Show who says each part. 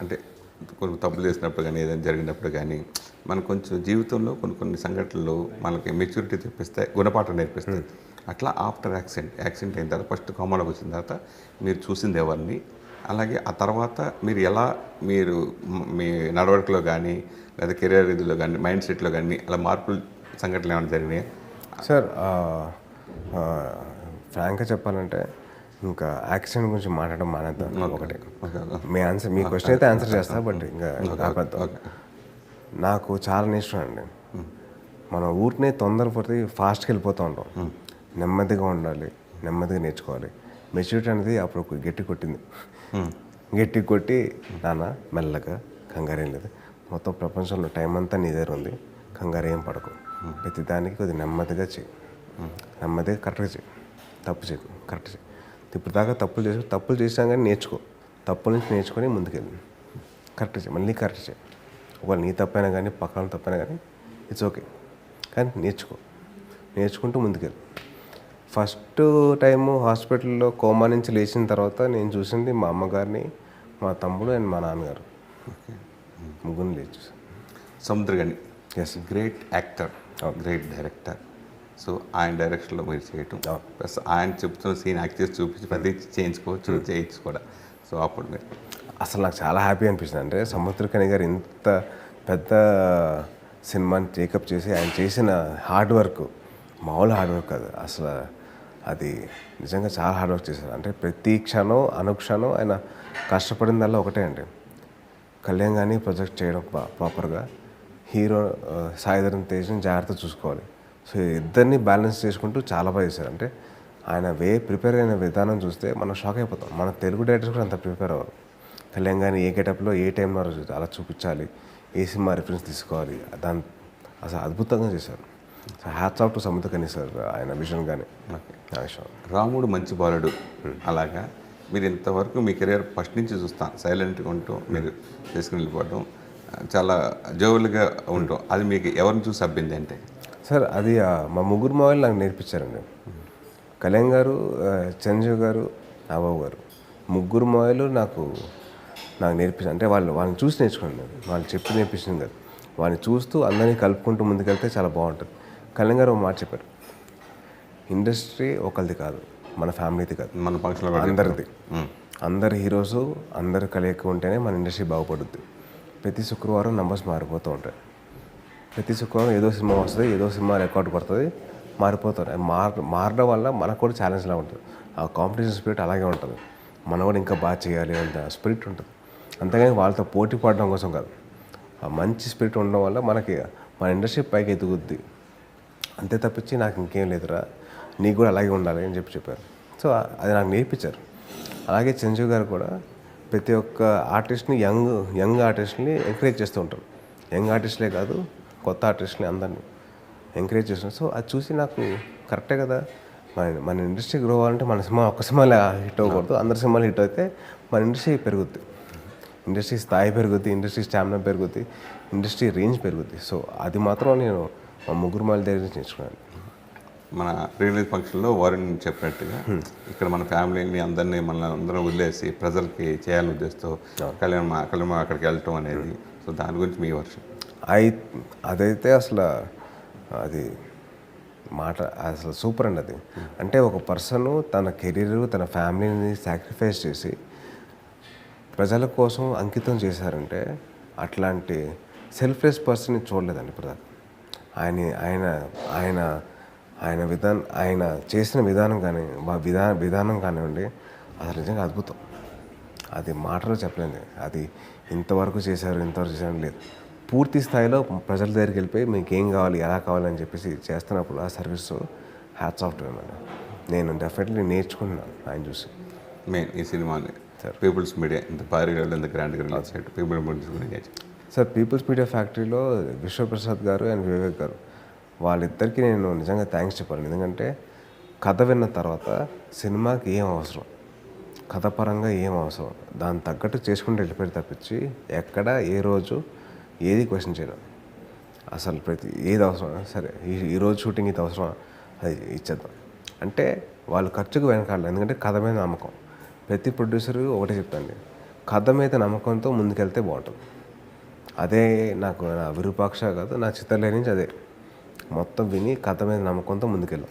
Speaker 1: అంటే కొన్ని తప్పులు చేసినప్పుడు కానీ ఏదైనా జరిగినప్పుడు కానీ మనకు కొంచెం జీవితంలో కొన్ని కొన్ని సంఘటనలు మనకి మెచ్యూరిటీ తెప్పిస్తాయి గుణపాఠం నేర్పిస్తాయి అట్లా ఆఫ్టర్ యాక్సిడెంట్ యాక్సిడెంట్ అయిన తర్వాత ఫస్ట్ కామన్లోకి వచ్చిన తర్వాత మీరు చూసింది ఎవరిని? అలాగే ఆ తర్వాత మీరు ఎలా మీరు మ- మీ నడవడికలో కానీ లేదా కెరీర్ ఇదిలో కానీ మైండ్ సెట్లో కానీ అలా మార్పులు సంఘటనలు ఏమైనా జరిగినాయి?
Speaker 2: సార్ ఫ్రాంక్గా చెప్పాలంటే ఇంకా యాక్సిడెంట్ గురించి మాట్లాడడం మానేద్దాం. ఒకటి. మీ ఆన్సర్ మీ క్వశ్చన్ అయితే ఆన్సర్ చేస్తా బట్ ఇంకా ఆపేద్దాం. నాకు చాలా ఇష్టం అండి. మన ఊరినే తొందరపడి ఫాస్ట్కి వెళ్ళిపోతూ ఉంటాం. నెమ్మదిగా ఉండాలి నెమ్మదిగా నేర్చుకోవాలి. మెచ్యూరిటీ అనేది అప్పుడు ఒక గట్టి కొట్టింది. గట్టి కొట్టి నాన్న మెల్లగా కంగారేం లేదు. మొత్తం ప్రపంచంలో టైం అంతా నీ దగ్గర ఉంది. కంగారు ఏం పడకు. ప్రతి దానికి కొద్దిగా నెమ్మదిగా చేయి నెమ్మదిగా కరెక్ట్గా చేయి తప్పు చేయకు కరెక్ట్ చేయి ఇప్పుడు దాకా తప్పులు చేసి తప్పులు చేసినా కానీ నేర్చుకో. తప్పుల నుంచి నేర్చుకొని ముందుకెళ్ళి. కరెక్ట్ చేయి. మళ్ళీ కరెక్ట్ చేయి. ఒకవేళ నీ తప్పైనా కానీ పక్కన తప్పైనా కానీ ఇట్స్ ఓకే కానీ నేర్చుకో. నేర్చుకుంటూ ముందుకెళ్ళి. ఫస్ట్ టైము హాస్పిటల్లో కోమా నుంచి లేచిన తర్వాత నేను చూసింది మా అమ్మగారిని మా తమ్ముడు అండ్ మా నాన్నగారు. ముగ్గురిని లేచి చూసాను
Speaker 1: Samuthirakani
Speaker 2: yes
Speaker 1: great actor great director so ఆయన డైరెక్షన్లో మీరు చేయటం. ప్లస్ ఆయన చెప్తున్న సీన్ యాక్ట్ చేసి చూపించి ప్రతి చేయించుకోవచ్చు చేయొచ్చు కూడా. సో అప్పుడు మీరు
Speaker 2: అసలు నాకు చాలా హ్యాపీ అనిపిస్తుంది అంటే సముద్రకని గారు ఇంత పెద్ద సినిమాని టేకప్ చేసి ఆయన చేసిన హార్డ్ వర్క్ మామూలు హార్డ్ వర్క్ కాదు. అసలు అది నిజంగా చాలా హార్డ్ వర్క్ చేశారు. అంటే ప్రతి క్షణం అనుక్షణం ఆయన కష్టపడిందల్లా ఒకటే అండి. కళ్యాణ్ కానీ ప్రొజెక్ట్ చేయడం ప్రాపర్గా హీరో సాయిధరం తేజ్ని జాగ్రత్త చూసుకోవాలి. సో ఇద్దరిని బ్యాలెన్స్ చేసుకుంటూ చాలా బాగా చేశారు. అంటే ఆయన వే ప్రిపేర్ అయిన విధానం చూస్తే మనం షాక్ అయిపోతాం. మన తెలుగు డైరెక్టర్స్ కూడా అంత ప్రిపేర్ అవ్వరు. కానీ ఏ గెటప్లో ఏ టైంలో అలా చూపించాలి ఏ సినిమా రిఫరెన్స్ తీసుకోవాలి దాని అసలు అద్భుతంగా చేశారు. సో హ్యాట్స్ ఆఫ్ టు సముద్ర కనీ సార్ ఆయన విజన్ కానీ
Speaker 1: రాముడు మంచి బాలుడు. అలాగా? మీరు ఇంతవరకు మీ కెరీర్ ఫస్ట్ నుంచి చూస్తాం. సైలెంట్గా ఉంటూ మీరు చేసుకుని వెళ్ళిపోవడం చాలా జోవులుగా ఉండటం అది మీకు ఎవరిని చూసి అబ్బింది అంటే?
Speaker 2: సార్ అది మా ముగ్గురు మావలు నాకు నేర్పించారండి. కళ్యాణ్ గారు ఆ, చిరంజీవి గారు నాబాబు గారు. ముగ్గురు మావలు నాకు నాకు నేర్పించారు అంటే వాళ్ళు వాళ్ళని చూసి నేర్చుకున్నాను నేను. వాళ్ళు చెప్పి నేర్పించింది కాదు. వాళ్ళని చూస్తూ అందరినీ కలుపుకుంటూ ముందుకెళ్తే చాలా బాగుంటుంది. కళ్యాణ్ గారు ఒక మాట చెప్పారు. ఇండస్ట్రీ ఒకరిది కాదు మన ఫ్యామిలీది కాదు.
Speaker 1: మన కూడా
Speaker 2: అందరిది. అందరు హీరోస్ అందరు కలయిక ఉంటేనే మన ఇండస్ట్రీ బాగుపడుద్ది. ప్రతి శుక్రవారం నంబర్స్ మారిపోతూ ఉంటాయి. ప్రతి శుక్రవారం ఏదో సినిమా వస్తుంది ఏదో సినిమా రికార్డ్ పడుతుంది మారిపోతారు. మార్ మారడం వల్ల మనకు కూడా ఛాలెంజ్లా ఉంటుంది. ఆ కాంపిటీషన్ స్పిరిట్ అలాగే ఉంటుంది. మనం కూడా ఇంకా బాగా చేయాలి అంత స్పిరిట్ ఉంటుంది. అంతేగాని వాళ్ళతో పోటీ పడడం కోసం కాదు. ఆ మంచి స్పిరిట్ ఉండడం వల్ల మనకి మన ఇండస్ట్రీ పైకి ఎదుగుద్ది. అంతే తప్పించి నాకు ఇంకేం లేదురా. నీకు కూడా అలాగే ఉండాలి అని చెప్పి చెప్పారు. సో అది నాకు నేర్పించారు. అలాగే చిరంజీవి గారు కూడా ప్రతి ఒక్క ఆర్టిస్ట్ని యంగ్ యంగ్ ఆర్టిస్ట్ని ఎంకరేజ్ చేస్తూ ఉంటారు. యంగ్ ఆర్టిస్ట్లే కాదు కొత్త ఆర్టిస్ట్ని అందరినీ ఎంకరేజ్ చేస్తున్నారు సో అది చూసి నాకు కరెక్టే కదా. మన మన ఇండస్ట్రీ గ్రో అవ్వాలంటే మన సినిమా ఒక్క సినిమాలో హిట్ అవ్వకూడదు. అందరి సినిమాలు హిట్ అయితే మన ఇండస్ట్రీ పెరుగుద్ది. ఇండస్ట్రీ స్థాయి పెరుగుద్ది ఇండస్ట్రీ స్టామినా పెరుగుద్ది ఇండస్ట్రీ రేంజ్ పెరుగుద్ది. సో అది మాత్రం నేను మా ముగ్గురు మాల దగ్గర నుంచి నేర్చుకున్నాను
Speaker 1: మన రిలీజ్ ఫంక్షన్లో వారిని చెప్పినట్టుగా ఇక్కడ మన ఫ్యామిలీని అందరినీ మన అందరం వదిలేసి ప్రజలకి చేయాలని ఉద్దేశంతో కళ్యాణ్ కళ్యాణ్ అక్కడికి వెళ్ళటం అనేది. సో దాని గురించి మీ వర్షం.
Speaker 2: అయి అదైతే అసలు అది మాట అసలు సూపర్ అండి అది. అంటే ఒక పర్సన్ తన కెరీర్ తన ఫ్యామిలీని సాక్రిఫైస్ చేసి ప్రజల కోసం అంకితం చేశారంటే అట్లాంటి సెల్ఫ్లెస్ పర్సన్ని చూడలేదండి ఇప్పుడు ఆయన ఆయన ఆయన ఆయన విధానం ఆయన చేసిన విధానం కానీ విధా విధానం కానివ్వండి అసలు నిజంగా అద్భుతం. అది మాటలో చెప్పలేదు అది ఇంతవరకు చేశారు ఇంతవరకు చేశారని లేదు. పూర్తి స్థాయిలో ప్రజల దగ్గరికి వెళ్ళిపోయి మీకు ఏం కావాలి ఎలా కావాలి అని చెప్పేసి చేస్తున్నప్పుడు ఆ సర్వీస్ హ్యాట్స్ ఆఫ్ టు నేను డెఫినెట్లీ నేర్చుకున్నాను ఆయన చూసి.
Speaker 1: మెయిన్ ఈ సినిమాని. పీపుల్స్ మీడియా ఇంత భారీగా ఇంత గ్రాండ్గా రిలీజ్ చేయడం పీపుల్ మీడియా గురించి
Speaker 2: సార్ పీపుల్స్ మీడియా ఫ్యాక్టరీలో విశ్వప్రసాద్ గారు అండ్ వివేక్ గారు వాళ్ళిద్దరికీ నేను నిజంగా థ్యాంక్స్ చెప్పాలి ఎందుకంటే కథ విన్న తర్వాత సినిమాకి ఏం అవసరం? కథ పరంగా ఏం అవసరం? దాని తగ్గట్టు చేసుకుంటూ వెళ్ళిపోయి తప్పించి ఎక్కడ ఏ రోజు ఏది క్వశ్చన్ చేయడం అసలు ప్రతి ఏది అవసరమా? సరే ఈ ఈ రోజు షూటింగ్ ఇది అవసరమా? అది ఇచ్చేద్దాం. అంటే వాళ్ళు ఖర్చుకు వెనకాల ఎందుకంటే కథ మీద నమ్మకం. ప్రతి ప్రొడ్యూసర్ ఒకటే చెప్తాండి కథ మీద నమ్మకంతో ముందుకెళ్తే బాగుంటుంది. అదే నాకు నా విరూపాక్ష కాదు నా చిత్రలేని నుంచి అదే. మొత్తం విని కథ మీద నమ్మకంతో ముందుకెళ్ళాం.